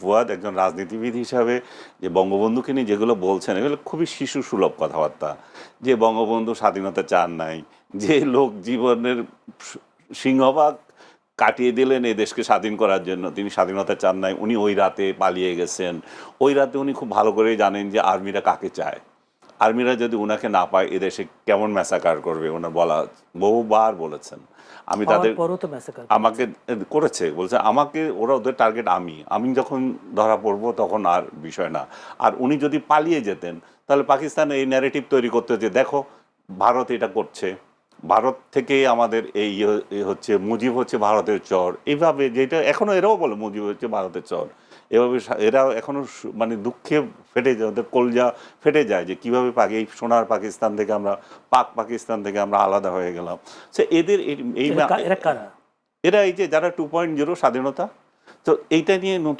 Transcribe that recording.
ফুয়াদ একজন রাজনীতিবিদ হিসাবে যে বঙ্গবন্ধুকে নিয়ে যেগুলো বলছেন, এগুলো খুবই শিশু সুলভ কথাবার্তা। যে বঙ্গবন্ধু স্বাধীনতা চান নাই, যে লোক জীবনের সিংহভাগ কাটিয়ে দিলেন এই দেশকে স্বাধীন করার জন্য, তিনি স্বাধীনতা চান নাই, উনি ওই রাতে পালিয়ে গেছেন। ওই রাতে উনি খুব ভালো করেই জানেন যে আর্মিরা কাকে চায়। আর্মিরা যদি ওনাকে না পায় এদেশে কেমন ম্যাসাকার করবে? ওনার বলা বহুবার বলেছেন। আমি তাদের আমাকে করেছে। বলছে আমাকে ওরা ওদের টার্গেট আমি। আমি যখন ধরা পড়ব তখন আর বিষয় না। আর উনি যদি পালিয়ে যেতেন তাহলে পাকিস্তান এই ন্যারেটিভ তৈরি করতে যে দেখো ভারত এটা করছে। ভারত থেকে আমাদের এই ইয়ে- হচ্ছে মুজিব হচ্ছে ভারতের চর। এইভাবে যেটা এখনও এরাও বলে মুজিব হচ্ছে ভারতের চর। এভাবে এরা এখনও মানে দুঃখে ফেটে যায় ওদের কলজা ফেটে যায় যে কীভাবে পাকি এই সোনার পাকিস্তান থেকে আমরা পাক পাকিস্তান থেকে আমরা আলাদা হয়ে গেলাম। সে এদের এই- এরা এই যে যারা টু পয়েন্ট জিরো স্বাধীনতা তো এইটা নিয়ে নতুন